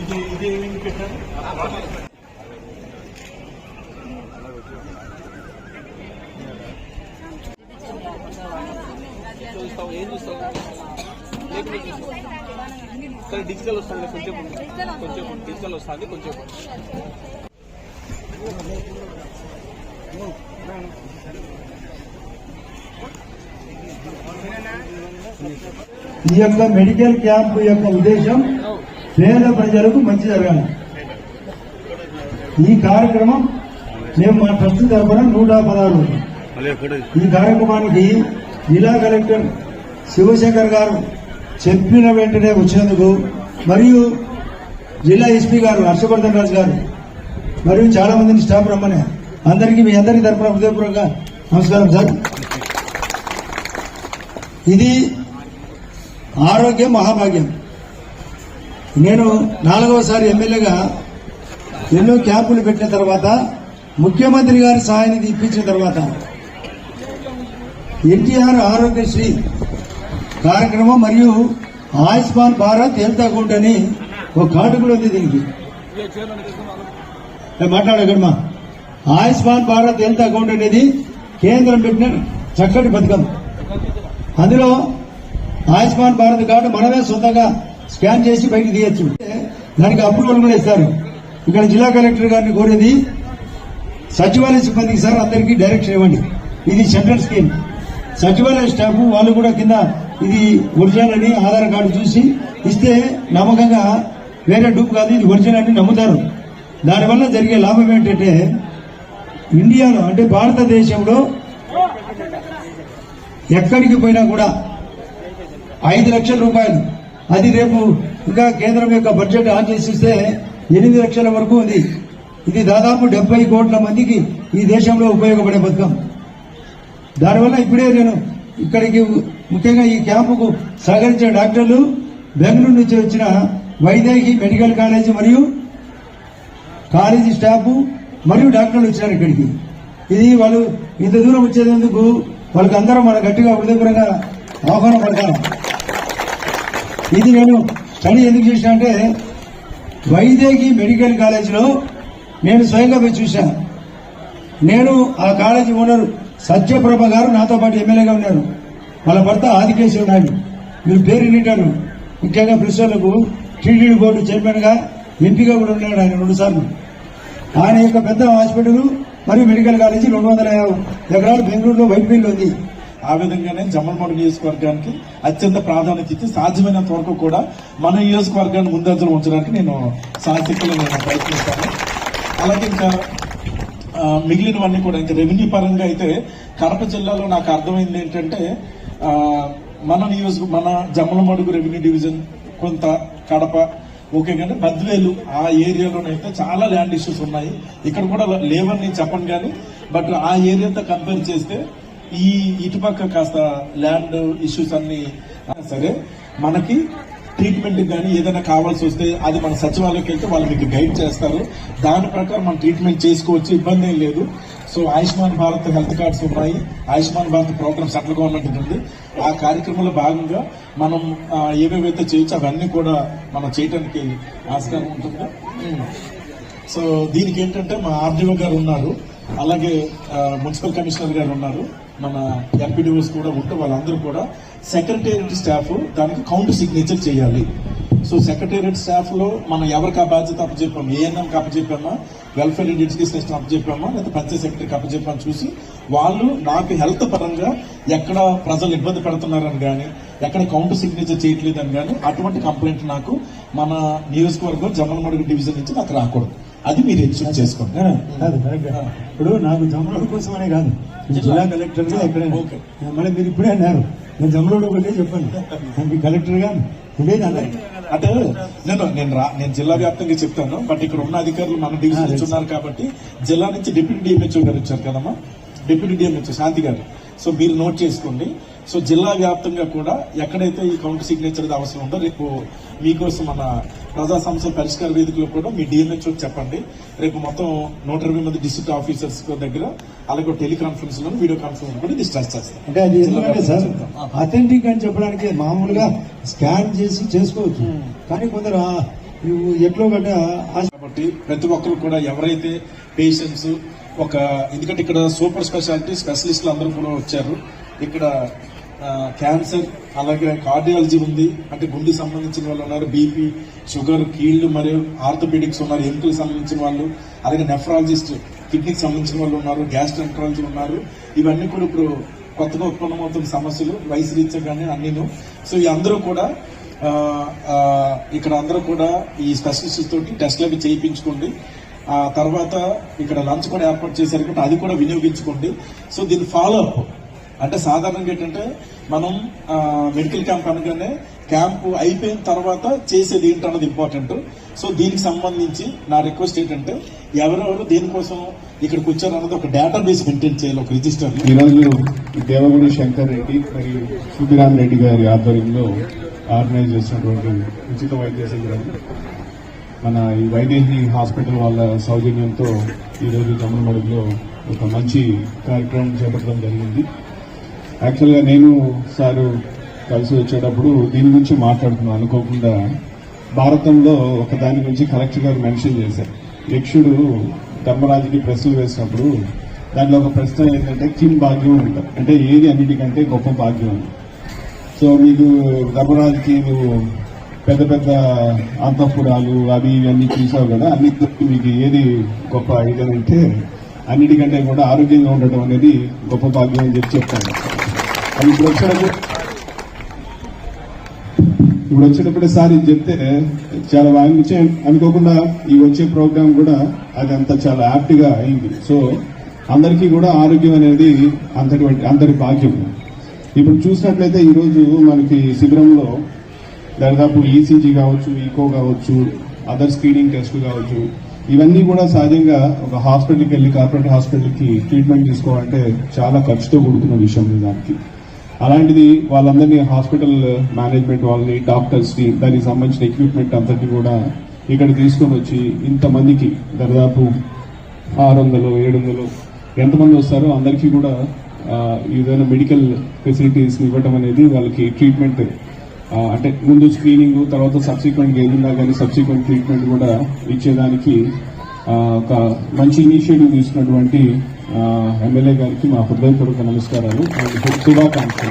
ఇది ఇది ఏమి పెట్టారు? సరే డిజిటల్ వస్తుంది కొంచెం కొంచెం డిజిటల్ వస్తుంది కొంచెం ఈ యొక్క మెడికల్ క్యాంప్ యొక్క ఉద్దేశం పేద ప్రజలకు మంచి జరగాలి. ఈ కార్యక్రమం మేము మా ట్రస్ట్ తరఫున నూట పదహారు ఈ కార్యక్రమానికి జిల్లా కలెక్టర్ శివశంకర్ గారు చెప్పిన వెంటనే వచ్చినందుకు మరియు జిల్లా ఎస్పీ గారు హర్షవర్ధన్ రాజు గారు మరియు చాలా మందిని స్టాఫ్ రమ్మని అందరికీ మీ అందరి తరఫున హృదయపూర్వక నమస్కారం సార్. ఇది ఆరోగ్యం మహాభాగ్యం. నేను నాలుగవసారి ఎమ్మెల్యేగా ఎన్నో క్యాంపులు పెట్టిన తర్వాత ముఖ్యమంత్రి గారి సహాయాన్ని ఇప్పించిన తర్వాత ఎన్టీఆర్ ఆరోగ్యశ్రీ కార్యక్రమం మరియు ఆయుష్మాన్ భారత్ హెల్త్ అకౌంట్ అని ఒక కార్డు కూడా ఉంది దీనికి. ఏ మాట్లాడగడమా ఆయుష్మాన్ భారత్ హెల్త్ అకౌంట్ అనేది కేంద్రం పెట్టిన చక్కటి పథకం. అందులో ఆయుష్మాన్ భారత్ కార్డు మనమే సొంతంగా స్కాన్ చేసి బయటకు తీయచ్చు. దానికి అప్రూవల్ కూడా ఇస్తారు. ఇక్కడ జిల్లా కలెక్టర్ గారిని కోరేది సచివాలయ సిబ్బందికి సార్ అందరికీ డైరెక్షన్ ఇవ్వండి. ఇది సెంట్రల్ స్కీమ్. సచివాలయ స్టాఫ్ వాళ్ళు కూడా కింద ఇది ఒరిజినల్ అని ఆధార్ కార్డు చూసి ఇస్తే నమ్మకంగా వేరే డూప్ కాదు ఇది ఒరిజినల్ అని నమ్ముతారు. దానివల్ల జరిగే లాభం ఏంటంటే ఇండియాలో అంటే భారతదేశంలో ఎక్కడికి పోయినా కూడా ఐదు లక్షల రూపాయలు. అది రేపు ఇంకా కేంద్రం యొక్క బడ్జెట్ ఆన్ చేసిస్తే ఎనిమిది లక్షల వరకు ఉంది. ఇది దాదాపు డెబ్బై కోట్ల మందికి ఈ దేశంలో ఉపయోగపడే పథకం. దానివల్ల ఇప్పుడే నేను ఇక్కడికి ముఖ్యంగా ఈ క్యాంపుకు సహకరించిన డాక్టర్లు బెంగళూరు నుంచి వచ్చిన వైదేహి మెడికల్ కాలేజీ మరియు కాలేజీ స్టాఫ్ మరియు డాక్టర్లు వచ్చారు ఇక్కడికి. ఇది వాళ్ళు ఇంత దూరం వచ్చేందుకు వాళ్ళకి అందరం మన గట్టిగా హృదయపరంగా ఆహ్వానం పడతాను ఇది నేను స్టడీ ఎందుకు చేసిన అంటే వైదేహి మెడికల్ కాలేజీలో నేను స్వయంగా పోయి చూశాను నేను ఆ కాలేజీ ఓనర్ సత్యప్రభ గారు నాతో పాటు ఎమ్మెల్యేగా ఉన్నారు. వాళ్ళ భర్త ఆదికేశ్వర నాయుడు. మీరు పేరు వింటారు ముఖ్యంగా ప్రిన్సిపల్కు టీడీడీ బోర్డు చైర్మన్గా ఎంపీగా కూడా ఉన్నాడు ఆయన రెండు సార్లు ఆయన యొక్క పెద్ద హాస్పిటల్ మరియు మెడికల్ కాలేజీ రెండు వందల యాభై ఎకరాలు బెంగళూరులో వైట్ఫీల్డ్ ఉంది. ఆ విధంగానే జమ్మలమూడి నియోజకవర్గానికి అత్యంత ప్రాధాన్యత ఇచ్చి సాధ్యమైనంత వరకు కూడా మన నియోజకవర్గాన్ని ముందంజలు ఉంచడానికి నేను సాయశక్తులు నేను ప్రయత్నిస్తాను. అలాగే ఇంకా మిగిలినవన్నీ కూడా ఇంకా రెవెన్యూ పరంగా అయితే కడప జిల్లాలో నాకు అర్థమైంది ఏంటంటే మన నియోజక మన జమ్మలమడుగు రెవెన్యూ డివిజన్ కొంత కడప. ఓకే కానీ బద్వేలు ఆ ఏరియాలోనైతే చాలా ల్యాండ్ ఇష్యూస్ ఉన్నాయి. ఇక్కడ కూడా లేవని నేను చెప్పను కానీ బట్ ఆ ఏరియాతో కంపేర్ చేస్తే ఈ ఇటుపక్క కాస్త ల్యాండ్ ఇష్యూస్ అన్ని సరే. మనకి ట్రీట్మెంట్ కానీ ఏదైనా కావాల్సి వస్తే అది మన సచివాలయకి వెళ్తే వాళ్ళు మీకు గైడ్ చేస్తారు. దాని ప్రకారం మనం ట్రీట్మెంట్ చేసుకోవచ్చు ఇబ్బంది ఏం లేదు. So Ayushman Bharat health cards ఉన్నాయి. Ayushman Bharat programme central government ఉంది ఆ కార్యక్రమంలో భాగంగా మనం ఏవేవైతే చేయొచ్చు అవన్నీ కూడా మనం చేయడానికి ఆస్కారం ఉంటుంది. సో దీనికి ఏంటంటే మా ఆర్డీఓ గారు ఉన్నారు. అలాగే మున్సిపల్ కమిషనర్ గారు ఉన్నారు. మన ఎంపీడీఓస్ కూడా ఉంటే వాళ్ళందరూ కూడా సెక్రటేరియట్ స్టాఫ్ దానికి కౌంట్ సిగ్నేచర్ చేయాలి. సో సెక్రటేరియట్ స్టాఫ్లో మనం ఎవరికి ఆ బాధ్యత అప్పచెప్పాము? ఏఎన్ఎం అప్పచెప్పామా? వెల్ఫేర్ అండ్ ఎడ్యుకేషన్ అప్పచెప్పామా? లేదా పంచాయత్ సెక్రటరీకి అప్పచెప్పామని చూసి వాళ్ళు నాకు హెల్త్ పరంగా ఎక్కడ ప్రజలు ఇబ్బంది పెడుతున్నారని కానీ ఎక్కడ కౌంట్ సిగ్నేచర్ చేయట్లేదని కానీ అటువంటి కంప్లైంట్ నాకు మన నియోజకవర్గం జమ్మలమడుగు డివిజన్ నుంచి నాకు రాకూడదు. అది మీరు ఎన్షూర్ చేసుకోండి. ఇప్పుడు నాకు జమ్మలోడు కోసమనే కాదు జిల్లా. కలెక్టర్. మళ్ళీ మీరు ఇప్పుడే అన్నారు. నేను జమ్మలోడు ఒకటే చెప్పాను నాకు కలెక్టర్గా ఉండేది అంటే నేను నేను రా నేను జిల్లా వ్యాప్తంగా చెప్తాను బట్ ఇక్కడ ఉన్న అధికారులు మన డివిజన్ నుంచి ఉన్నారు కాబట్టి జిల్లా నుంచి డిప్యూటీ డిఎంహెచ్ఓ గారు వచ్చారు కదమ్మా. డిప్యూటీ డిఎంహెచ్ఓ శాంతి గారు. సో మీరు నోట్ చేసుకోండి సో జిల్లా వ్యాప్తంగా కూడా ఎక్కడైతే ఈ కౌంటర్ సిగ్నేచర్ అవసరం ఉందో రేపు మీకోసం మన ప్రజా సమస్యల పరిష్కార వేదికలో కూడా మీ డిఎన్హెచ్ఓ చెప్పండి. రేపు మొత్తం నూట ఇరవై మంది డిస్ట్రిక్ట్ ఆఫీసర్స్ దగ్గర అలాగే టెలికాన్ఫరెన్స్లో వీడియో కాన్ఫరెన్స్ కూడా డిస్కస్ చేస్తాం. అంటే అది ఎందుకంటే సార్ అథెంటిక్ అని చెప్పడానికి మామూలుగా స్కాన్ చేసి చేసుకోవచ్చు. కానీ కొందరు ఎట్లో కాబట్టి ప్రతి ఒక్కరు కూడా ఎవరైతే పేషెంట్స్ ఒక ఎందుకంటే ఇక్కడ సూపర్ స్పెషాలిటీ స్పెషలిస్టులు అందరూ కూడా వచ్చారు. ఇక్కడ క్యాన్సర్ అలాగే కార్డియాలజీ ఉంది. అంటే గుండెకి సంబంధించిన వాళ్ళు ఉన్నారు బీపీ షుగర్ కీళ్ళు మరియు ఆర్థోపెడిక్స్ ఉన్నారు ఎముకలకు సంబంధించిన వాళ్ళు అలాగే నెఫ్రాలజిస్ట్ కిడ్నీకి సంబంధించిన వాళ్ళు ఉన్నారు గ్యాస్ట్రెంట్రాలజీ ఉన్నారు. ఇవన్నీ కూడా ఇప్పుడు కొత్తగా ఉత్పన్నమవుతున్న సమస్యలు వయసు రీత్యా కానీ అన్నీను. సో ఈ అందరూ కూడా ఇక్కడ అందరూ కూడా ఈ స్పెషలిస్ట్ తోటి టెస్ట్లు అవి చేయించుకోండి. ఆ తర్వాత ఇక్కడ లంచ్ కూడా ఏర్పాటు చేశారు కాబట్టి అది కూడా వినియోగించుకోండి. సో దీని ఫాలో అప్ అంటే సాధారణంగా ఏంటంటే మనం మెడికల్ క్యాంప్ అనగానే క్యాంపు అయిపోయిన తర్వాత చేసేది ఏంటన్నది ఇంపార్టెంట్ సో దీనికి సంబంధించి నా రిక్వెస్ట్ ఏంటంటే ఎవరెవరు దేనికోసం ఇక్కడికి వచ్చారన్నది ఒక డేటాబేస్ మెయింటైన్ చేయాలి ఒక రిజిస్టర్ ఈరోజు దేవగుడి శంకర్ రెడ్డి మరియు సుబ్బిరామ్ రెడ్డి గారి ఆధ్వర్యంలో ఆర్గనైజ్ చేసినటువంటి ఉచిత వైద్య శిబిరం. మన ఈ వైదేహి హాస్పిటల్ వాళ్ళ సౌజన్యంతో ఈరోజు తమిళమడుగులో ఒక మంచి కార్యక్రమం చేపట్టడం జరిగింది. యాక్చువల్గా నేను సారు కలిసి వచ్చేటప్పుడు దీని గురించి మాట్లాడుతున్నాను. అనుకోకుండా భారతంలో ఒక దాని గురించి కలెక్టర్ గారు మెన్షన్ చేశారు. యక్షుడు ధర్మరాజుకి ప్రశ్నలు వేసినప్పుడు దాంట్లో ఒక ప్రశ్న ఏంటంటే కిమ్ భాగ్యం అంటారు అంటే ఏది అన్నిటికంటే గొప్ప భాగ్యం అని సో మీకు ధర్మరాజుకి నువ్వు పెద్ద పెద్ద అంతఃపురాలు అవి ఇవన్నీ చూసావు కదా అన్నిటికీ మీకు ఏది గొప్ప ఇదేనంటే అన్నిటికంటే కూడా ఆరోగ్యంగా ఉండటం అనేది గొప్ప భాగ్యం అని చెప్పి చెప్తాను అది ఇప్పుడు వచ్చేటప్పుడు ఇప్పుడు వచ్చేటప్పుడు సార్ ఇది చెప్తే చాలా బాగా అనుకోకుండా ఈ వచ్చే ప్రోగ్రామ్ కూడా అది అంత చాలా యాప్ట్గా అయింది. సో అందరికీ కూడా ఆరోగ్యం అనేది అంతటి అందరి భాగ్యం. ఇప్పుడు చూసినట్లయితే ఈరోజు మనకి శిబిరంలో దాదాపు ఈసీజీ కావచ్చు ఈకో కావచ్చు అదర్ స్క్రీనింగ్ టెస్ట్ కావచ్చు ఇవన్నీ కూడా సహజంగా ఒక హాస్పిటల్కి వెళ్ళి కార్పొరేట్ హాస్పిటల్కి ట్రీట్మెంట్ తీసుకోవాలంటే చాలా ఖర్చుతో కూడుకున్న విషయం దానికి. అలాంటిది వాళ్ళందరినీ హాస్పిటల్ మేనేజ్మెంట్ వాళ్ళని డాక్టర్స్ని దానికి సంబంధించిన ఎక్విప్మెంట్ అంతటి కూడా ఇక్కడ తీసుకొని వచ్చి ఇంతమందికి దాదాపు ఆరు వందలు ఏడు వందలు ఎంతమంది వస్తారో అందరికీ కూడా ఏదైనా మెడికల్ ఫెసిలిటీస్ ఇవ్వటం అనేది వాళ్ళకి ట్రీట్మెంట్ అంటే ముందు స్క్రీనింగ్ తర్వాత సబ్సిక్వెంట్ ఏదున్నా కానీ సబ్సిక్వెంట్ ట్రీట్మెంట్ కూడా ఇచ్చేదానికి ఒక మంచి ఇనిషియేటివ్ తీసుకున్నటువంటి ఎమ్మెల్యే గారికి మా హృదయపూర్వక నమస్కారాలు. అండ్ శుభాకాంక్షలు